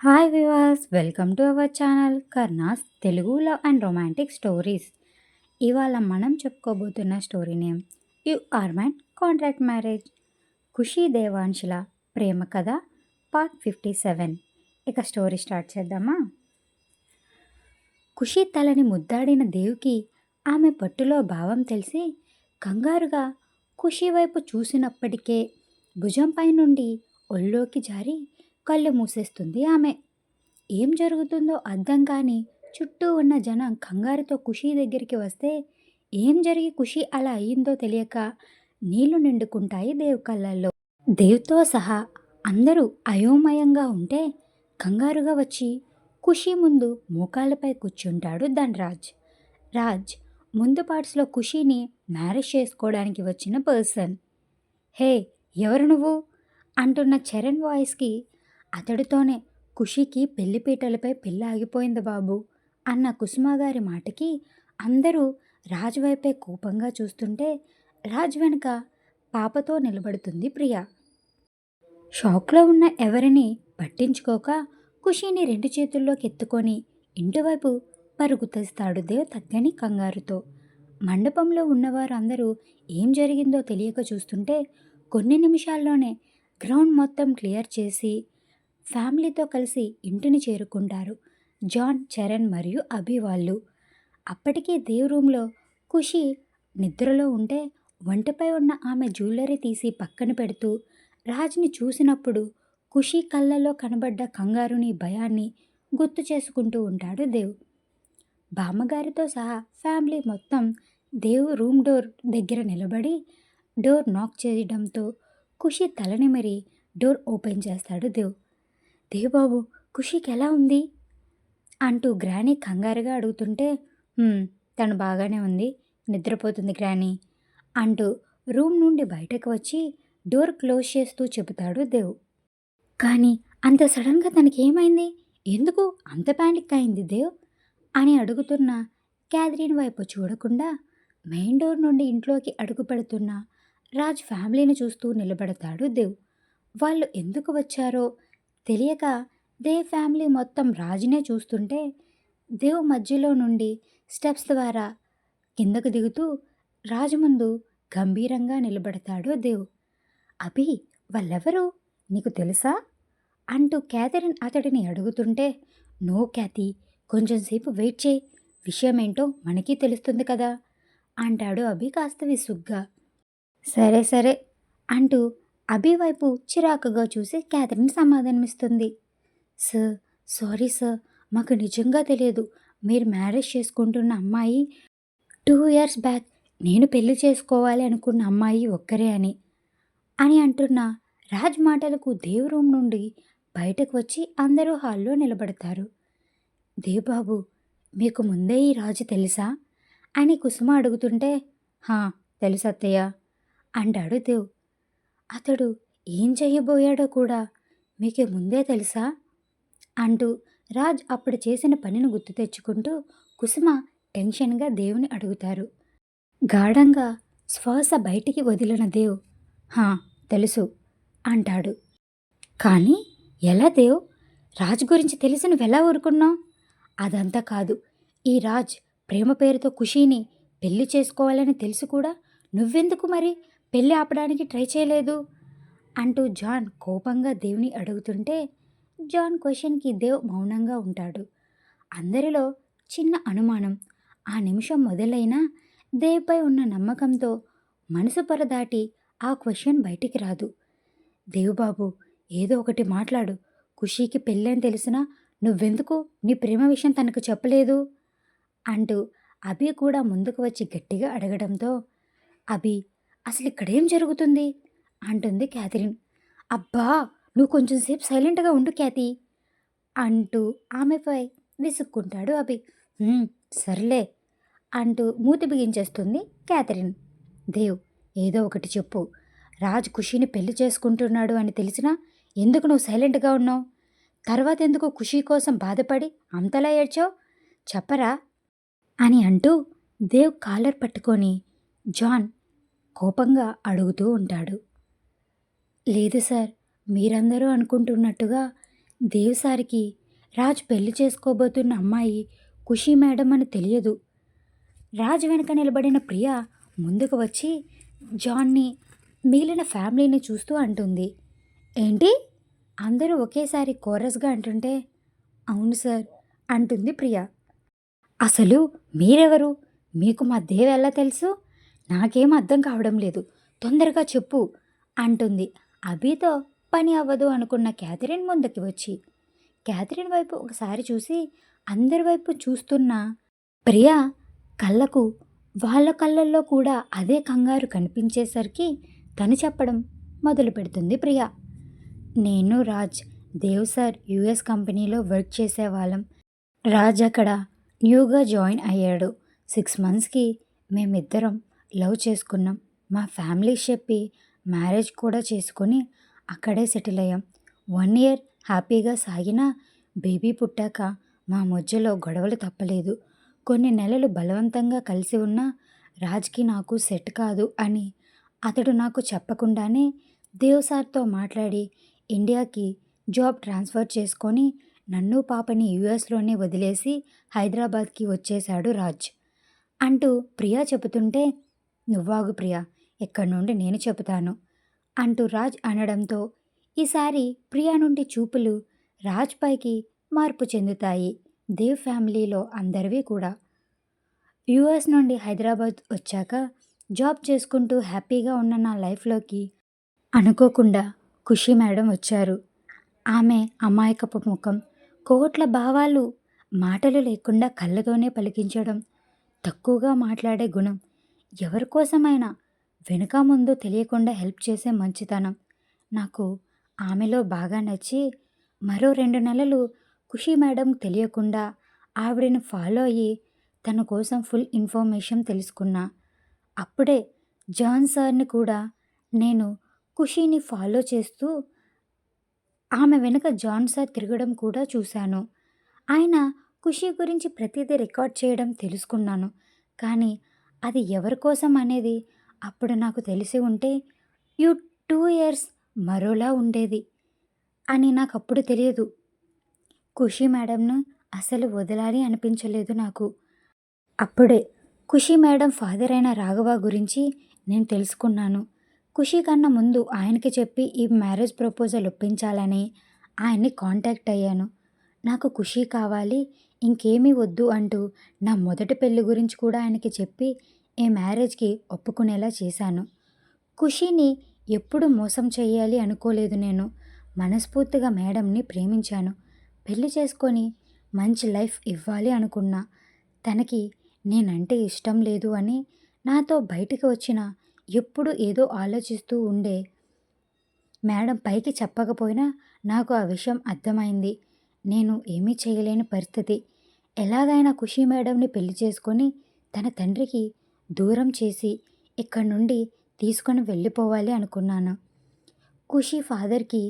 Hi viewers welcome to our channel కర్ణాస్ Telugu love and romantic stories. ఇవాళ మనం చెప్పుకోబోతున్న story name you are my contract marriage. Khushi దేవాంశుల ప్రేమ కథ part fifty seven. ఇక story start చేద్దామా? ఖుషి తలని ముద్దాడిన దేవుకి ఆమె పట్టులో భావం తెలిసి కంగారుగా ఖుషి వైపు చూసినప్పటికే భుజంపై నుండి ఒళ్ళోకి జారి కళ్ళు మూసేస్తుంది ఆమె. ఏం జరుగుతుందో అర్థం కాని చుట్టూ ఉన్న జనం కంగారుతో ఖుషీ దగ్గరికి వస్తే ఏం జరిగి ఖుషి అలా అయ్యిందో తెలియక నీళ్ళు నిండుకుంటాయి దేవ్ కళ్ళల్లో. దేవ్తో సహా అందరూ అయోమయంగా ఉంటే కంగారుగా వచ్చి ఖుషి ముందు మోకాళ్ళపై కూర్చుంటాడు ధనరాజ్. రాజ్ ముందు పార్ట్స్లో ఖుషీని మ్యారేజ్ చేసుకోవడానికి వచ్చిన పర్సన్. హే ఎవరు నువ్వు? అంటున్న చరణ్ వాయిస్కి అతడితోనే ఖుషికి పెళ్ళిపీటలపై పెళ్ళి ఆగిపోయింది బాబు అన్న కుసుమగారి మాటకి అందరూ రాజు వైపే కోపంగా చూస్తుంటే రాజ్ వెనుక పాపతో నిలబడుతుంది ప్రియ. షాక్లో ఉన్న ఎవరిని పట్టించుకోక ఖుషీని రెండు చేతుల్లోకి ఎత్తుకొని ఇంటివైపు పరుగు తెస్తాడు దేవ్ తగ్గని కంగారుతో. మండపంలో ఉన్నవారు అందరూ ఏం జరిగిందో తెలియక చూస్తుంటే కొన్ని నిమిషాల్లోనే గ్రౌండ్ మొత్తం క్లియర్ చేసి ఫ్యామిలీతో కలిసి ఇంటిని చేరుకుంటారు. జాన్ చరణ్ మరియు అభి వాళ్ళు. అప్పటికే దేవ్ రూమ్లో ఖుషి నిద్రలో ఉంటే వంటపై ఉన్న ఆమె జ్యువెలరీ తీసి పక్కన పెడుతూ రాజ్ని చూసినప్పుడు ఖుషి కళ్ళలో కనబడ్డ కంగారుని భయాన్ని గుర్తు చేసుకుంటూ ఉంటాడు దేవ్. బామ్మగారితో సహా ఫ్యామిలీ మొత్తం దేవ్ రూమ్ డోర్ దగ్గర నిలబడి డోర్ నాక్ చేయడంతో ఖుషి తలని మరి డోర్ ఓపెన్ చేస్తాడు దేవ్. దేవబాబు ఖుషికి ఎలా ఉంది? అంటూ గ్రానీ కంగారుగా అడుగుతుంటే తను బాగానే ఉంది నిద్రపోతుంది గ్రానీ అంటూ రూమ్ నుండి బయటకు వచ్చి డోర్ క్లోజ్ చేస్తూ చెబుతాడు దేవ్. కానీ అంత సడన్గా తనకి ఏమైంది ఎందుకు అంత ప్యానిక్ అయింది దేవ్? అని అడుగుతున్న క్యాథరిన్ వైపు చూడకుండా మెయిన్ డోర్ నుండి ఇంట్లోకి అడుగు పెడుతున్న రాజ్ ఫ్యామిలీని చూస్తూ నిలబడతాడు దేవ్. వాళ్ళు ఎందుకు వచ్చారో తెలియక దేవ్ ఫ్యామిలీ మొత్తం రాజునే చూస్తుంటే దేవ్ మధ్యలో నుండి స్టెప్స్ ద్వారా కిందకు దిగుతూ రాజు ముందు గంభీరంగా నిలబడతాడు దేవ్. అభి వాళ్ళెవరు? నీకు తెలుసా? అంటూ క్యాథరిన్ అతడిని అడుగుతుంటే నో క్యాతి కొంచెంసేపు వెయిట్ చేయి. విషయమేంటో మనకి తెలుస్తుంది కదా అంటాడు అభి కాస్త విసుగ్గా. సరే సరే అంటూ అభి వైపు చిరాకుగా చూసి క్యాథరిన్ సమాధానమిస్తుంది. సార్ సారీ సార్ మాకు నిజంగా తెలియదు. మీరు మ్యారేజ్ చేసుకుంటున్న అమ్మాయి టూ ఇయర్స్ బ్యాక్ నేను పెళ్ళి చేసుకోవాలి అనుకున్న అమ్మాయి ఒక్కరే అని. అని అంటున్న రాజ్ మాటలకు దేవ్ రూమ్ నుండి బయటకు వచ్చి అందరూ హాల్లో నిలబడతారు. దేవ్బాబు మీకు ముందే ఈ రాజు తెలుసా? అని కుసుమ అడుగుతుంటే హా తెలుసత్తయ్య అంటాడు దేవ్. అతడు ఏం చేయబోయాడో కూడా మీకు ముందే తెలుసా? అంటూ రాజ్ అప్పుడు చేసిన పనిని గుర్తు తెచ్చుకుంటూ కుసుమ టెన్షన్గా దేవుని అడుగుతారు. గాఢంగా శ్వాస బయటికి వదిలిన దేవ్ హా తెలుసు అంటాడు. కానీ ఎలా దేవ్? రాజ్ గురించి తెలిసి నువ్వెలా ఊరుకున్నావు? అదంతా కాదు. ఈ రాజ్ ప్రేమ పేరుతో ఖుషీని పెళ్ళి చేసుకోవాలని తెలుసు కూడా. నువ్వెందుకు మరి? పెళ్ళి ఆపడానికి ట్రై చేయలేదు అంటూ జాన్ కోపంగా దేవుని అడుగుతుంటే జాన్ క్వశ్చన్కి దేవ్ మౌనంగా ఉంటాడు. అందరిలో చిన్న అనుమానం ఆ నిమిషం మొదలైనా దేవ్పై ఉన్న నమ్మకంతో మనసు పొరదాటి ఆ క్వశ్చన్ బయటికి రాదు. దేవుబాబు ఏదో ఒకటి మాట్లాడు. ఖుషీకి పెళ్ళని తెలిసినా నువ్వెందుకు? నీ ప్రేమ విషయం తనకు చెప్పలేదు? అంటూ అభి కూడా ముందుకు వచ్చి గట్టిగా అడగడంతో అభి అసలు ఇక్కడేం జరుగుతుంది? అంటుంది క్యాథరిన్. అబ్బా నువ్వు కొంచెం సేపు సైలెంట్గా ఉండు క్యాతి అంటూ ఆమెపై విసుక్కుంటాడు అభి. సర్లే అంటూ మూతి బిగించేస్తుంది క్యాథరిన్. దేవ్ ఏదో ఒకటి చెప్పు. రాజ్ ఖుషీని పెళ్ళి చేసుకుంటున్నాడు అని తెలిసినా ఎందుకు నువ్వు సైలెంట్గా ఉన్నావు? తర్వాత ఎందుకు ఖుషీ కోసం బాధపడి అంతలా ఏడ్చావు? చెప్పరా? అని అంటూ దేవ్ కాలర్ పట్టుకొని జాన్ కోపంగా అడుగుతూ ఉంటాడు. లేదు సార్ మీరందరూ అనుకుంటున్నట్టుగా దేవ్ సార్కి రాజ్ పెళ్ళి చేసుకోబోతున్న అమ్మాయి ఖుషి మేడం అని తెలియదు. రాజ్ వెనక నిలబడిన ప్రియ ముందుకు వచ్చి జాన్ని మిగిలిన ఫ్యామిలీని చూస్తూ అంటుంది. ఏంటి? అందరూ ఒకేసారి కోరస్గా అంటుంటే అవును సార్ అంటుంది ప్రియ. అసలు మీరెవరు? మీకు మా దేవ్ ఎలా తెలుసు? నాకేం అర్థం కావడం లేదు. తొందరగా చెప్పు అంటుంది. అభితో పని అవ్వదు అనుకున్న క్యాథరిన్ ముందుకి వచ్చి క్యాథరిన్ వైపు ఒకసారి చూసి అందరి వైపు చూస్తున్న ప్రియ కళ్ళకు వాళ్ళ కళ్ళల్లో కూడా అదే కంగారు కనిపించేసరికి తను చెప్పడం మొదలు పెడుతుంది ప్రియ. నేను రాజ్ దేవ్ సార్ యుఎస్ కంపెనీలో వర్క్ చేసేవాళ్ళం. రాజ్ అక్కడ న్యూగా జాయిన్ అయ్యాడు. సిక్స్ మంత్స్కి మేమిద్దరం లవ్ చేసుకున్నాం. మా ఫ్యామిలీ చెప్పి మ్యారేజ్ కూడా చేసుకొని అక్కడే సెటిల్ అయ్యాం. వన్ ఇయర్ హ్యాపీగా సాగిన బేబీ పుట్టాక మా మధ్యలో గొడవలు తప్పలేదు. కొన్ని నెలలు బలవంతంగా కలిసి ఉన్న రాజ్కి నాకు సెట్ కాదు అని అతడు నాకు చెప్పకుండానే దేవ్ సార్తో మాట్లాడి ఇండియాకి జాబ్ ట్రాన్స్ఫర్ చేసుకొని నన్ను పాపని యుఎస్లోనే వదిలేసి హైదరాబాద్కి వచ్చేశాడు రాజ్. అంటూ ప్రియా చెబుతుంటే నువ్వాగు ప్రియా ఇక్కడి నుండి నేను చెబుతాను? అంటూ రాజ్ అనడంతో ఈసారి ప్రియా నుండి చూపులు రాజ్ పైకి మార్పు చెందుతాయి. దేవ్ ఫ్యామిలీలో అందరివి కూడా. యుఎస్ నుండి హైదరాబాద్ వచ్చాక జాబ్ చేసుకుంటూ హ్యాపీగా ఉన్న నా లైఫ్లోకి అనుకోకుండా ఖుషి మేడం వచ్చారు. ఆమె అమాయకపు ముఖం కోట్ల భావాలు మాటలు లేకుండా కళ్ళతోనే పలికించడం తక్కువగా మాట్లాడే గుణం ఎవరి కోసమైనా వెనుక ముందు తెలియకుండా హెల్ప్ చేసే మంచితనం. నాకు ఆమెలో బాగా నచ్చి మరో రెండు నెలలు ఖుషి మేడం తెలియకుండా ఆవిడని ఫాలో అయ్యి తన కోసం ఫుల్ ఇన్ఫర్మేషన్ తెలుసుకున్నా. అప్పుడే జాన్ సార్ని కూడా నేను ఖుషీని ఫాలో చేస్తూ ఆమె వెనుక జాన్ సార్ తిరగడం కూడా చూశాను. ఆయన ఖుషి గురించి ప్రతిదీ రికార్డ్ చేయడం తెలుసుకున్నాను. కానీ అది ఎవరి కోసం అనేది అప్పుడు నాకు తెలిసి ఉంటే యూ టూ ఇయర్స్ మరోలా ఉండేది అని నాకు అప్పుడు తెలియదు. ఖుషి మేడంను అసలు వదలాలి అనిపించలేదు నాకు. అప్పుడే ఖుషి మేడం ఫాదర్ అయిన రాఘవ గురించి నేను తెలుసుకున్నాను. ఖుషి కన్నా ముందు ఆయనకి చెప్పి ఈ మ్యారేజ్ ప్రపోజల్ ఒప్పించాలని ఆయన్ని కాంటాక్ట్ అయ్యాను. నాకు ఖుషి కావాలి ఇంకేమీ వద్దు అంటూ నా మొదటి పెళ్ళి గురించి కూడా ఆయనకి చెప్పి ఈ మ్యారేజ్కి ఒప్పుకునేలా చేశాను. ఖుషీని ఎప్పుడు మోసం చేయాలి అనుకోలేదు నేను. మనస్ఫూర్తిగా మేడంని ప్రేమించాను. పెళ్ళి చేసుకొని మంచి లైఫ్ ఇవ్వాలి అనుకున్నా. తనకి నేనంటే ఇష్టం లేదు అని నాతో బయటికి వచ్చిన ఎప్పుడు ఏదో ఆలోచిస్తూ ఉండే మేడం పైకి చెప్పకపోయినా నాకు ఆ విషయం అర్థమైంది. నేను ఏమీ చేయలేని పరిస్థితి. ఎలాగైనా ఖుషీ మేడంని పెళ్ళి చేసుకొని తన తండ్రికి దూరం చేసి ఇక్కడి నుండి తీసుకొని వెళ్ళిపోవాలి అనుకున్నాను. ఖుషి ఫాదర్కి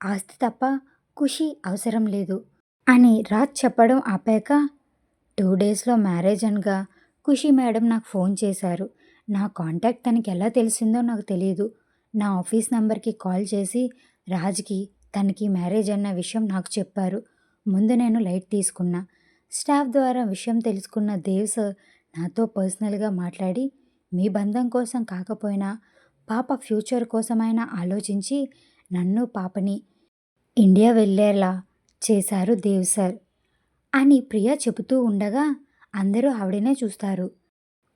ఆస్తి తప్ప ఖుషి అవసరం లేదు అని రాజ్ చెప్పడం ఆపాక టూ డేస్లో మ్యారేజ్ అనగా ఖుషి మేడం నాకు ఫోన్ చేశారు. నా కాంటాక్ట్ తనకి ఎలా తెలిసిందో నాకు తెలియదు నా ఆఫీస్ నెంబర్కి కాల్ చేసి రాజ్కి తనకి మ్యారేజ్ అన్న విషయం నాకు చెప్పారు. ముందు నేను లైట్ తీసుకున్నా. స్టాఫ్ ద్వారా విషయం తెలుసుకున్న దేవ్ సార్ నాతో పర్సనల్గా మాట్లాడి మీ బంధం కోసం కాకపోయినా పాప ఫ్యూచర్ కోసమైనా ఆలోచించి నన్ను పాపని ఇండియా వెళ్ళేలా చేశారు దేవ్ సార్ అని ప్రియ చెబుతూ ఉండగా అందరూ ఆవిడనే చూస్తారు.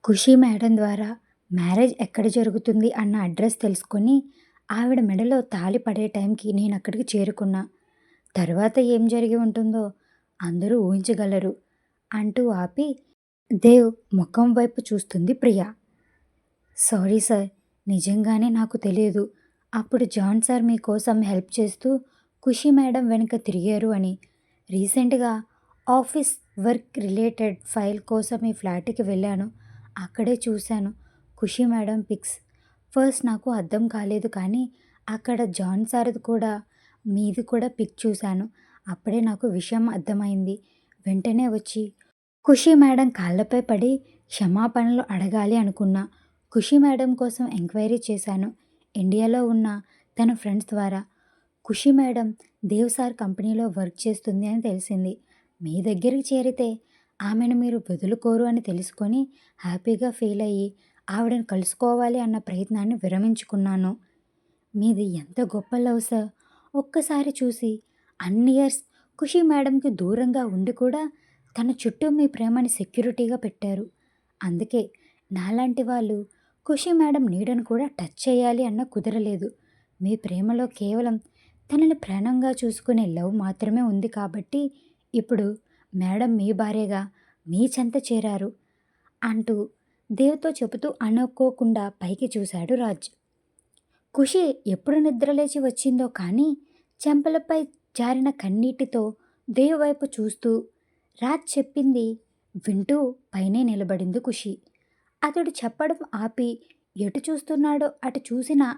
ఖుషి మేడం ద్వారా మ్యారేజ్ ఎక్కడ జరుగుతుంది అన్న అడ్రస్ తెలుసుకొని ఆవిడ మెడలో తాళి పడే టైంకి నేను అక్కడికి చేరుకున్నా. తర్వాత ఏం జరిగి ఉంటుందో అందరూ ఊహించగలరు అంటూ ఆపి దేవ్ ముఖం వైపు చూస్తుంది ప్రియా. సారీ సార్ నిజంగానే నాకు తెలియదు. అప్పుడు జాన్ సార్ మీకోసం హెల్ప్ చేస్తూ ఖుషి మేడం వెనుక తిరిగారు అని. రీసెంట్గా ఆఫీస్ వర్క్ రిలేటెడ్ ఫైల్ కోసం ఈ ఫ్లాట్కి వెళ్ళాను. అక్కడే చూశాను. ఖుషి మేడం పిక్స్ ఫస్ట్ నాకు అర్థం కాలేదు కానీ అక్కడ జాన్ సార్ది కూడా మీది కూడా పిక్ చూశాను. అప్పుడే నాకు విషయం అర్థమైంది. వెంటనే వచ్చి ఖుషి మేడం కాళ్ళపై పడి క్షమాపణలు అడగాలి అనుకున్నా. ఖుషి మేడం కోసం ఎంక్వైరీ చేశాను. ఇండియాలో ఉన్న తన ఫ్రెండ్స్ ద్వారా. ఖుషి మేడం దేవ్ సార్ కంపెనీలో వర్క్ చేస్తుంది అని తెలిసింది. మీ దగ్గరికి చేరితే ఆమెను మీరు వదులుకోరు అని తెలుసుకొని హ్యాపీగా ఫీల్ అయ్యి ఆవిడను కలుసుకోవాలి అన్న ప్రయత్నాన్ని విరమించుకున్నాను. మీది ఎంత గొప్ప లవ్ సార్? ఒక్కసారి చూసి అన్ని ఇయర్స్ ఖుషి మేడంకి దూరంగా ఉండి కూడా తన చుట్టూ మీ ప్రేమని సెక్యూరిటీగా పెట్టారు. అందుకే నాలాంటి వాళ్ళు ఖుషి మేడం నీడను కూడా టచ్ చేయాలి అన్న కుదరలేదు. మీ ప్రేమలో కేవలం తనని ప్రాణంగా చూసుకునే లవ్ మాత్రమే ఉంది కాబట్టి ఇప్పుడు మేడం మీ భార్యగా మీ చెంత చేరారు అంటూ దేవ్తో చెబుతూ అనుకోకుండా పైకి చూశాడు రాజ్. ఖుషి ఎప్పుడు నిద్రలేచి వచ్చిందో కానీ చెంపలపై జారిన కన్నీటితో దేవ్ వైపు చూస్తూ రాజ్ చెప్పింది వింటూ పైనే నిలబడింది ఖుషి. అతడు చెప్పడం ఆపి ఎటు చూస్తున్నాడో అటు చూసిన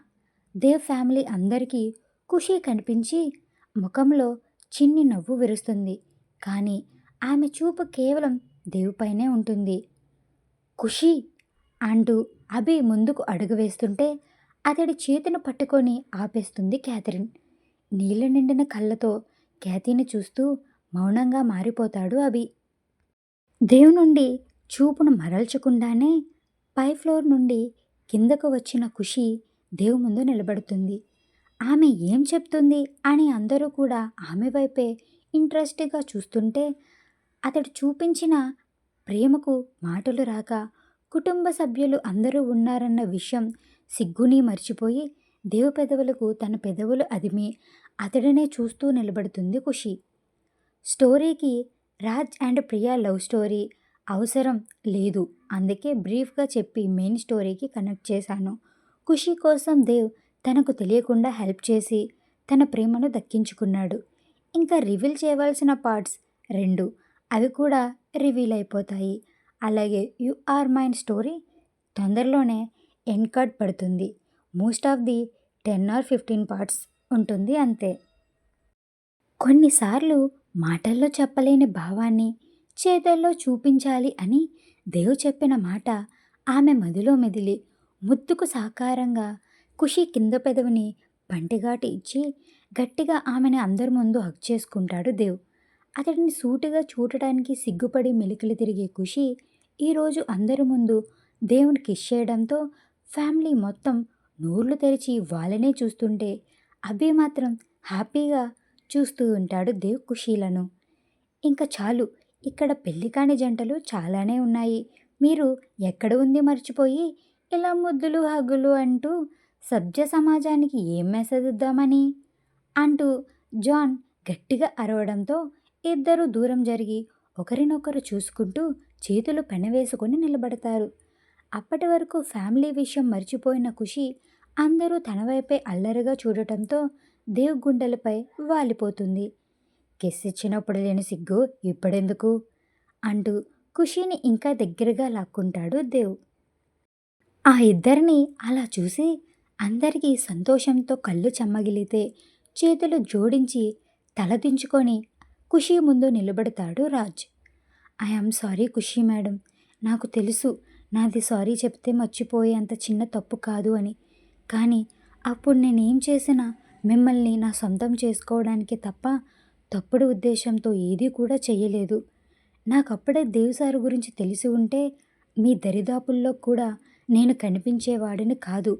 దేవ్ ఫ్యామిలీ అందరికీ ఖుషి కనిపించి ముఖంలో చిన్ని నవ్వు విరుస్తుంది. కానీ ఆమె చూపు కేవలం దేవుపైనే ఉంటుంది. ఖుషి అంటూ అభి ముందుకు అడుగు వేస్తుంటే అతడి చేతిని పట్టుకొని ఆపేస్తుంది క్యాథరిన్. నీళ్ళ నిండిన కళ్ళతో క్యాతీని చూస్తూ మౌనంగా మారిపోతాడు అభి. దేవు నుండి చూపును మరల్చకుండానే పై ఫ్లోర్ నుండి కిందకు వచ్చిన ఖుషి దేవు ముందు నిలబడుతుంది. ఆమె ఏం చెప్తుంది అని అందరూ కూడా ఆమె వైపే ఇంట్రెస్ట్గా చూస్తుంటే అతడు చూపించిన ప్రేమకు మాటలు రాక కుటుంబ సభ్యులు అందరూ ఉన్నారన్న విషయం సిగ్గుని మర్చిపోయి దేవు పెదవులకు తన పెదవులు అదిమి అతడినే చూస్తూ నిలబడుతుంది ఖుషి. స్టోరీకి Raj and Priya love story అవసరం లేదు. అందుకే బ్రీఫ్గా చెప్పి మెయిన్ స్టోరీకి కనెక్ట్ చేశాను. ఖుషి కోసం దేవ్ తనకు తెలియకుండా హెల్ప్ చేసి తన ప్రేమను దక్కించుకున్నాడు. ఇంకా రివీల్ చేయవలసిన పార్ట్స్ రెండు. అవి కూడా రివీల్ అయిపోతాయి. అలాగే యు ఆర్ మైన్ స్టోరీ తొందరలోనే ఎండ్ కార్డ్ పడుతుంది. Most of the ten or fifteen parts ఉంటుంది అంతే. కొన్నిసార్లు మాటల్లో చెప్పలేని భావాన్ని చేతల్లో చూపించాలి అని దేవు చెప్పిన మాట ఆమె మదిలో మెదిలి ముద్దుకు సాకారంగా ఖుషి కింద పెదవిని పంటిగాటి ఇచ్చి గట్టిగా ఆమెను అందరి ముందు హక్ చేసుకుంటాడు దేవ్. అతడిని సూటిగా చూడటానికి సిగ్గుపడి మెలికలు తిరిగే ఖుషి ఈరోజు అందరి ముందు దేవుని కిష్ చేయడంతో ఫ్యామిలీ మొత్తం నోర్లు తెరిచి వాళ్ళనే చూస్తుంటే అభి మాత్రం హ్యాపీగా చూస్తూ ఉంటాడు దేవ్ ఖుషీలను. ఇంకా చాలు ఇక్కడ పెళ్ళి కాని జంటలు చాలానే ఉన్నాయి. మీరు ఎక్కడ ఉంది మర్చిపోయి ఇలా ముద్దులు హగ్గులు అంటూ సభ్య సమాజానికి ఏం మెసేజ్ ఇద్దామని? అంటూ జాన్ గట్టిగా అరవడంతో ఇద్దరు దూరం జరిగి ఒకరినొకరు చూసుకుంటూ చేతులు పెనవేసుకొని నిలబడతారు. అప్పటి వరకు ఫ్యామిలీ విషయం మర్చిపోయిన ఖుషి అందరూ తన వైపే అల్లరిగా చూడటంతో దేవ్ గుండెలపై వాలిపోతుంది. కిస్ ఇచ్చినప్పుడు లేని సిగ్గు ఇప్పుడెందుకు? అంటూ ఖుషీని ఇంకా దగ్గరగా లాక్కుంటాడు దేవ్. ఆ ఇద్దరిని అలా చూసి అందరికీ సంతోషంతో కళ్ళు చెమ్మగిలితే చేతులు జోడించి తలదించుకొని ఖుషీ ముందు నిలబడతాడు Raj. I am sorry Khushi madam. నాకు తెలుసు నాది సారీ చెప్తే మర్చిపోయే అంత చిన్న తప్పు కాదు అని. కానీ అప్పుడు నేనేం చేసినా మిమ్మల్ని నా సొంతం చేసుకోవడానికి తప్ప తప్పుడు ఉద్దేశంతో ఏదీ కూడా చేయలేదు నాకప్పుడే దేవ్ సార్ గురించి తెలిసి ఉంటే మీ దరిదాపుల్లో కూడా నేను కనిపించేవాడిని కాదు.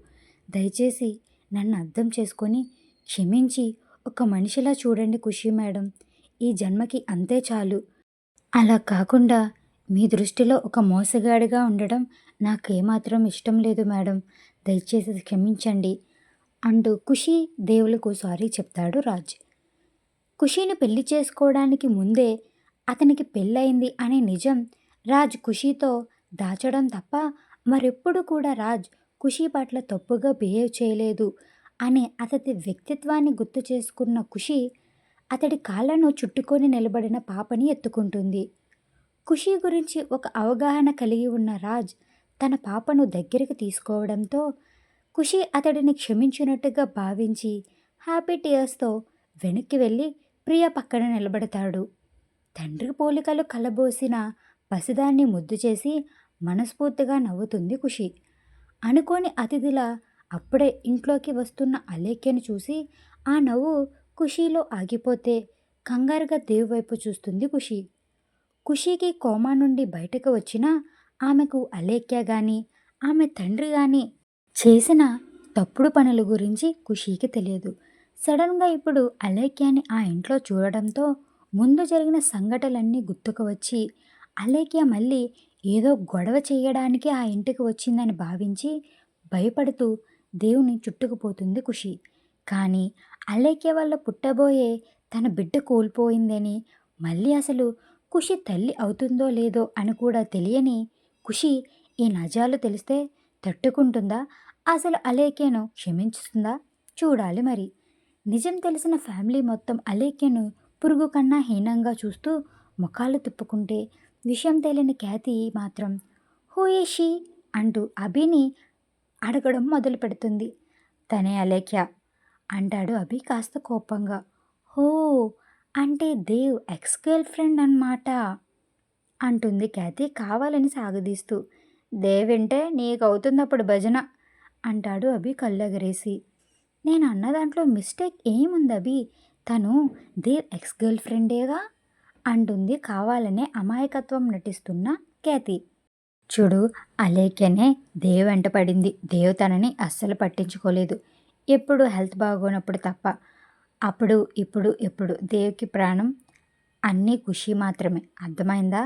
దయచేసి నన్ను అర్థం చేసుకొని క్షమించి ఒక మనిషిలా చూడండి ఖుషి మేడం. ఈ జన్మకి అంతే చాలు. అలా కాకుండా మీ దృష్టిలో ఒక మోసగాడిగా ఉండడం నాకు ఏమాత్రం ఇష్టం లేదు మేడం. దయచేసి క్షమించండి అంటూ ఖుషి దేవులకు సారీ చెప్తాడు రాజ్. ఖుషీని పెళ్ళి చేసుకోవడానికి ముందే అతనికి పెళ్ళయింది అనే నిజం రాజ్ ఖుషీతో దాచడం తప్ప మరెప్పుడు కూడా రాజ్ ఖుషీ పట్ల తప్పుగా బిహేవ్ చేయలేదు అనే అతడి వ్యక్తిత్వాన్ని గుర్తు చేసుకున్న ఖుషి అతడి కాళ్ళను చుట్టుకొని నిలబడిన పాపని ఎత్తుకుంటుంది. ఖుషి గురించి ఒక అవగాహన కలిగి ఉన్న రాజ్ తన పాపను దగ్గరికి తీసుకోవడంతో ఖుషి అతడిని క్షమించినట్టుగా భావించి హ్యాపీ టీయర్స్తో వెనక్కి వెళ్ళి ప్రియ పక్కన నిలబడతాడు. తండ్రి పోలికలు కలబోసిన పసిదాన్ని ముద్దు చేసి మనస్ఫూర్తిగా నవ్వుతుంది ఖుషి. అనుకోని అతిథిలా అప్పుడే ఇంట్లోకి వస్తున్న అలేఖ్యను చూసి ఆ నవ్వు ఖుషీలో ఆగిపోతే కంగారుగా దేవ్ వైపు చూస్తుంది ఖుషి. ఖుషీకి కోమా నుండి బయటకు వచ్చినా ఆమెకు అలేఖ్య గాని ఆమె తండ్రి గాని చేసిన తప్పుడు పనుల గురించి ఖుషీకి తెలియదు. సడన్గా ఇప్పుడు అలేఖ్యాని ఆ ఇంట్లో చూడడంతో ముందు జరిగిన సంఘటనలన్నీ గుర్తుకు వచ్చి అలేఖ్య మళ్ళీ ఏదో గొడవ చేయడానికి ఆ ఇంటికి వచ్చిందని భావించి భయపడుతూ దేవుని చుట్టుకుపోతుంది ఖుషి. కానీ అలేఖ్య వల్ల పుట్టబోయే తన బిడ్డ కోల్పోయిందని మళ్ళీ అసలు ఖుషి తల్లి అవుతుందో లేదో అని కూడా తెలియని ఖుషి ఈ నజాలు తెలిస్తే తట్టుకుంటుందా? అసలు అలేఖ్యను క్షమించుతుందా? చూడాలి మరి. నిజం తెలిసిన ఫ్యామిలీ మొత్తం అలేఖ్యను పురుగు కన్నా హీనంగా చూస్తూ ముఖాలు తిప్పుకుంటే విషయం తెలియని ఖ్యాతి మాత్రం హూ అంటూ అభిని అడగడం మొదలు పెడుతుంది తనే అలేఖ్య అంటాడు అభి కాస్త కోపంగా. హో అంటే దేవ్ ఎక్స్ గర్ల్ ఫ్రెండ్ అన్నమాట అంటుంది ఖ్యాతి కావాలని సాగదీస్తూ. దేవింటే నీకు అవుతున్నప్పుడు భజన అంటాడు అభి కళ్ళెగరేసి. నేను అన్న దాంట్లో మిస్టేక్ ఏముంది అభి? తను దేవ్ ఎక్స్ గర్ల్ ఫ్రెండేగా అంటుంది కావాలనే అమాయకత్వం నటిస్తున్న ఖ్యాతి. చూడు అలేఖ్యనే దేవ్ వెంట పడింది. దేవ్ తనని అస్సలు పట్టించుకోలేదు. ఎప్పుడు హెల్త్ బాగోనప్పుడు తప్ప. అప్పుడు ఇప్పుడు ఎప్పుడు దేవ్కి ప్రాణం అన్నీ ఖుషి మాత్రమే. అర్థమైందా?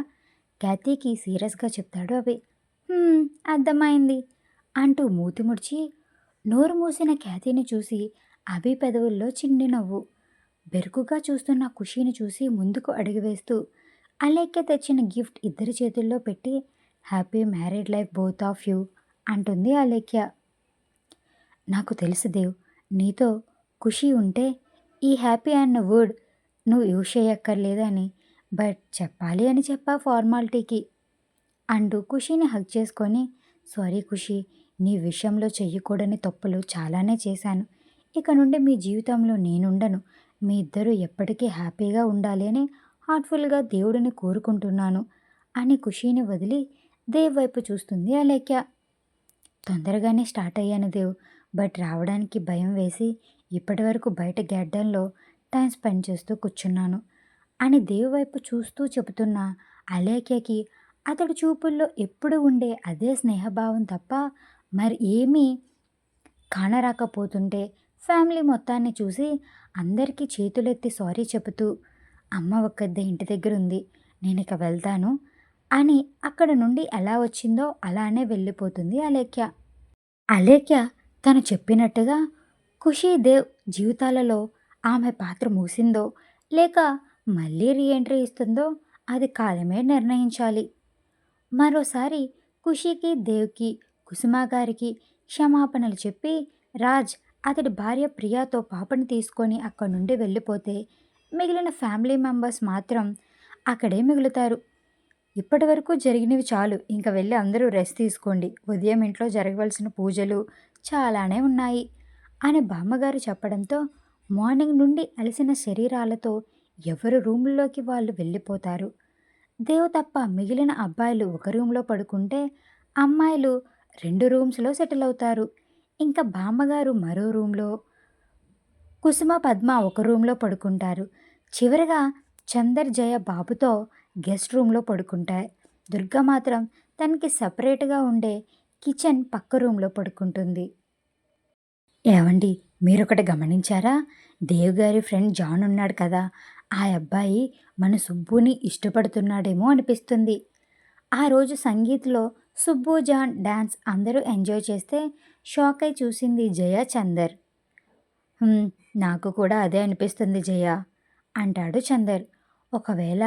ఖ్యాతికి సీరియస్గా చెప్తాడు అవి అర్థమైంది అంటూ మూతి ముడిచి నోరు మూసిన ఖ్యాతిని చూసి అభి పెదవుల్లో చిన్ని నవ్వు. బెరుకుగా చూస్తున్న ఖుషీని చూసి ముందుకు అడుగువేస్తూ అలేఖ్య తెచ్చిన గిఫ్ట్ ఇద్దరి చేతుల్లో పెట్టి happy married life both of you అంటుంది అలేఖ్య. నాకు తెలుసు దేవ్. నీతో ఖుషి ఉంటే ఈ హ్యాపీ అన్న వర్డ్ నువ్వు యూజ్ చేయక్కర్లేదని బట్ చెప్పాలి అని చెప్పా ఫార్మాలిటీకి. అంటూ ఖుషీని హక్ చేసుకొని సారీ ఖుషి నీ విషయంలో చెయ్యకూడని తప్పులు చాలానే చేశాను. ఇక నుండి మీ జీవితంలో నేనుండను. మీ ఇద్దరూ ఎప్పటికీ హ్యాపీగా ఉండాలి అని హార్ట్ఫుల్గా దేవుడిని కోరుకుంటున్నాను అని ఖుషీని వదిలి దేవ్ వైపు చూస్తుంది అలేఖ్య. తొందరగానే స్టార్ట్ అయ్యాను దేవ్. బట్ రావడానికి భయం వేసి ఇప్పటివరకు బయట గడ్డంలో టైం స్పెండ్ చేస్తూ కూర్చున్నాను. అని దేవు వైపు చూస్తూ చెబుతున్న అలేఖ్యకి అతడి చూపుల్లో ఎప్పుడు ఉండే అదే స్నేహభావం తప్ప మరి ఏమీ కానరాకపోతుంటే ఫ్యామిలీ మొత్తాన్ని చూసి అందరికీ చేతులెత్తి సారీ చెబుతూ అమ్మ ఒక్కద్దే ఇంటి దగ్గర ఉంది నేను ఇక వెళ్తాను అని అక్కడ నుండి ఎలా వచ్చిందో అలానే వెళ్ళిపోతుంది అలేఖ్య. అలేఖ్య తను చెప్పినట్టుగా ఖుషీదేవ్ జీవితాలలో ఆమె పాత్ర మూసిందో లేక మళ్ళీ రీఎంట్రీ ఇస్తుందో అది కాలమే నిర్ణయించాలి. మరోసారి ఖుషీకి దేవ్కి కుసుమా గారికి క్షమాపణలు చెప్పి రాజ్ అతడి భార్య ప్రియాతో పాపని తీసుకొని అక్కడి నుండి వెళ్ళిపోతే మిగిలిన ఫ్యామిలీ మెంబర్స్ మాత్రం అక్కడే మిగులుతారు. ఇప్పటి వరకు జరిగినవి చాలు. ఇంకా వెళ్ళి అందరూ రెస్ట్ తీసుకోండి. ఉదయం ఇంట్లో జరగవలసిన పూజలు చాలానే ఉన్నాయి అని బామ్మగారు చెప్పడంతో మార్నింగ్ నుండి అలసిన శరీరాలతో ఎవరు రూముల్లోకి వాళ్ళు వెళ్ళిపోతారు. దేవు తప్ప మిగిలిన అబ్బాయిలు ఒక రూమ్లో పడుకుంటే అమ్మాయిలు రెండు రూమ్స్లో సెటిల్ అవుతారు. ఇంకా బామ్మగారు మరో రూమ్లో కుసుమ పద్మ ఒక రూమ్లో పడుకుంటారు. చివరగా చందర్ జయ బాబుతో గెస్ట్ రూమ్లో పడుకుంటాయి దుర్గా మాత్రం తనకి సపరేట్గా ఉండే కిచెన్ పక్క రూమ్లో పడుకుంటుంది. ఏవండి మీరొకటి గమనించారా? దేవ్ గారి ఫ్రెండ్ జాన్ ఉన్నాడు కదా ఆ అబ్బాయి మన సుబ్బుని ఇష్టపడుతున్నాడేమో అనిపిస్తుంది. ఆ రోజు సంగీత్లో సుబ్బు జాన్ డ్యాన్స్ అందరూ ఎంజాయ్ చేస్తే షాక్ అయి చూసింది జయ చందర్. నాకు కూడా అదే అనిపిస్తుంది జయ అంటాడు చందర్. ఒకవేళ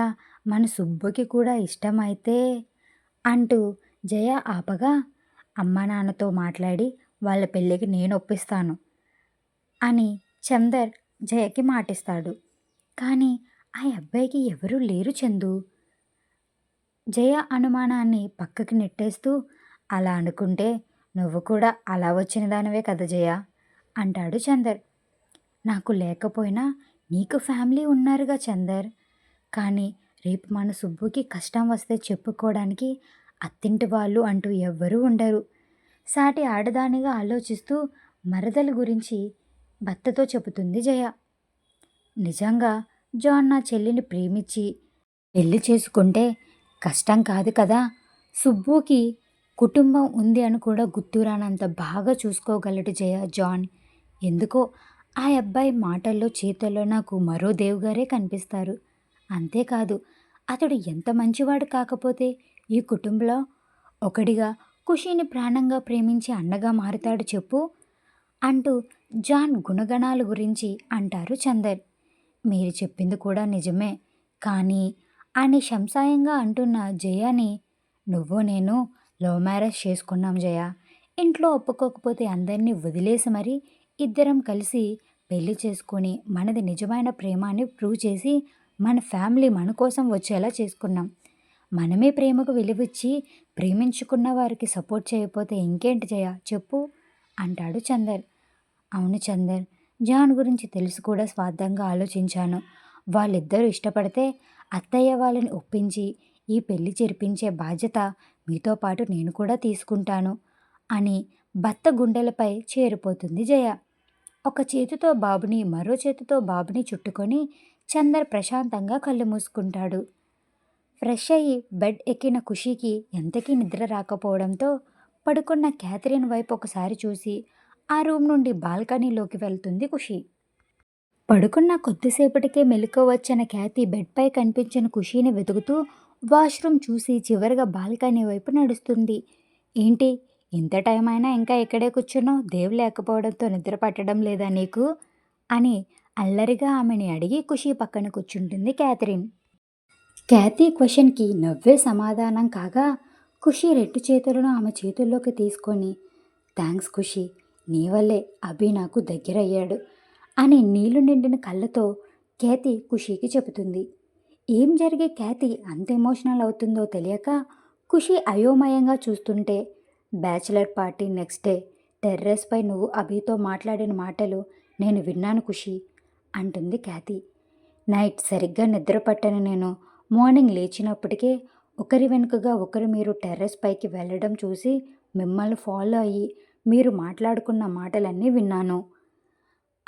మన సుబ్బుకి కూడా ఇష్టమైతే అంటూ జయ ఆపగా అమ్మా నాన్నతో మాట్లాడి వాళ్ళ పెళ్ళికి నేను ఒప్పిస్తాను అని చందర్ జయకి మాటిస్తాడు. కానీ ఆ అబ్బాయికి ఎవరూ లేరు చందు. జయ అనుమానాన్ని పక్కకి నెట్టేస్తూ అలా అనుకుంటే నువ్వు కూడా అలా వచ్చిన దానివే కదా జయ అంటాడు చందర్. నాకు లేకపోయినా నీకు ఫ్యామిలీ ఉన్నారుగా చందర్. కానీ రేపు మన సుబ్బుకి కష్టం వస్తే చెప్పుకోవడానికి అత్తింటి వాళ్ళు అంటూ ఎవ్వరూ ఉండరు. సాటి ఆడదానిగా ఆలోచిస్తూ మరదల గురించి భర్తతో చెబుతుంది జయ. నిజంగా జాన్ నా చెల్లిని ప్రేమించి పెళ్ళి చేసుకుంటే కష్టం కాదు కదా? సుబ్బుకి కుటుంబం ఉంది అని కూడా గుర్తురానంత బాగా చూసుకోగలడు జయ జాన్. ఎందుకో ఆ అబ్బాయి మాటల్లో చేతల్లో నాకు మరో దేవుగారే కనిపిస్తారు. అంతేకాదు అతడు ఎంత మంచివాడు కాకపోతే ఈ కుటుంబంలో ఒకడిగా ఖుషీని ప్రాణంగా ప్రేమించి అన్నగా మారుతాడు చెప్పు అంటూ జాన్ గుణగణాల గురించి అంటారు చందర్ మీరు చెప్పింది కూడా నిజమే. కానీ అని శంసాయంగా అంటున్న జయాని నువ్వు నేను లవ్ మ్యారేజ్ చేసుకున్నాం జయ. ఇంట్లో ఒప్పుకోకపోతే అందరినీ వదిలేసి మరి ఇద్దరం కలిసి పెళ్ళి చేసుకొని మనది నిజమైన ప్రేమాన్ని ప్రూవ్ చేసి మన ఫ్యామిలీ మన కోసం వచ్చేలా చేసుకున్నాం. మనమే ప్రేమకు విలువిచ్చి ప్రేమించుకున్న వారికి సపోర్ట్ చేయకపోతే ఇంకేంటి జయ? చెప్పు అంటాడు చందర్. అవును చందర్ జాన్ గురించి తెలుసు కూడా స్వార్థంగా ఆలోచించాను. వాళ్ళిద్దరూ ఇష్టపడితే అత్తయ్య వాళ్ళని ఒప్పించి ఈ పెళ్ళి జరిపించే బాధ్యత మీతో పాటు నేను కూడా తీసుకుంటాను అని భర్త గుండెలపై చేరిపోతుంది జయ. ఒక చేతితో బాబుని మరో చేతితో బాబుని చుట్టుకొని చందర్ ప్రశాంతంగా కళ్ళు మూసుకుంటాడు. ఫ్రెష్ అయ్యి బెడ్ ఎక్కిన ఖుషీకి ఎంతకీ నిద్ర రాకపోవడంతో పడుకున్న క్యాథరిన్ వైపు ఒకసారి చూసి ఆ రూమ్ నుండి బాల్కనీలోకి వెళ్తుంది ఖుషి. పడుకున్న కొద్దిసేపటికే మెలకు వచ్చిన ఖ్యాతి బెడ్పై కనిపించిన ఖుషీని వెతుకుతూ వాష్రూమ్ చూసి చివరిగా బాల్కనీ వైపు నడుస్తుంది. ఏంటి? ఇంత టైం అయినా ఇంకా ఇక్కడే కూర్చున్నో దేవు లేకపోవడంతో నిద్ర పట్టడం లేదా నీకు? అని అల్లరిగా ఆమెని అడిగి ఖుషీ పక్కన కూర్చుంటుంది క్యాథరిన్. క్యాతి క్వశ్చన్కి నవ్వే సమాధానం కాగా ఖుషి రెండు చేతులను ఆమె చేతుల్లోకి తీసుకొని థ్యాంక్స్ ఖుషి నీ వల్లే అభి నాకు దగ్గరయ్యాడు అని నీళ్ళు నిండిన కళ్ళతో ఖ్యాతి ఖుషీకి చెబుతుంది. ఏం జరిగే ఖ్యాతి అంత ఎమోషనల్ అవుతుందో తెలియక ఖుషి అయోమయంగా చూస్తుంటే బ్యాచిలర్ పార్టీ నెక్స్ట్ డే టెర్రస్పై నువ్వు అభితో మాట్లాడిన మాటలు నేను విన్నాను ఖుషి అంటుంది ఖ్యాతి నైట్ సరిగ్గా నిద్రపట్టను నేను మార్నింగ్ లేచినప్పటికే ఒకరి వెనుకగా ఒకరు మీరు టెర్రస్ పైకి వెళ్ళడం చూసి మిమ్మల్ని ఫాలో అయ్యి మీరు మాట్లాడుకున్న మాటలన్నీ విన్నాను.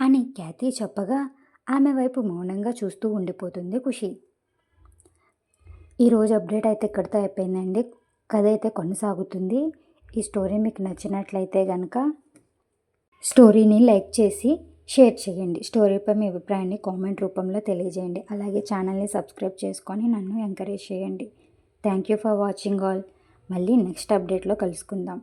అని ఖ్యాతి చెప్పగా ఆమె వైపు మౌనంగా చూస్తూ ఉండిపోతుంది ఖుషి. ఈరోజు అప్డేట్ అయితే ఇక్కడితో అయిపోయిందండి. కథ అయితే కొనసాగుతుంది. ఈ స్టోరీ మీకు నచ్చినట్లయితే కనుక స్టోరీని లైక్ చేసి షేర్ చేయండి. స్టోరీపై మీ అభిప్రాయాన్ని కామెంట్ రూపంలో తెలియజేయండి. అలాగే ఛానల్ని సబ్స్క్రైబ్ చేసుకొని నన్ను ఎంకరేజ్ చేయండి. Thank you for watching all. మళ్ళీ నెక్స్ట్ అప్డేట్లో కలుసుకుందాం.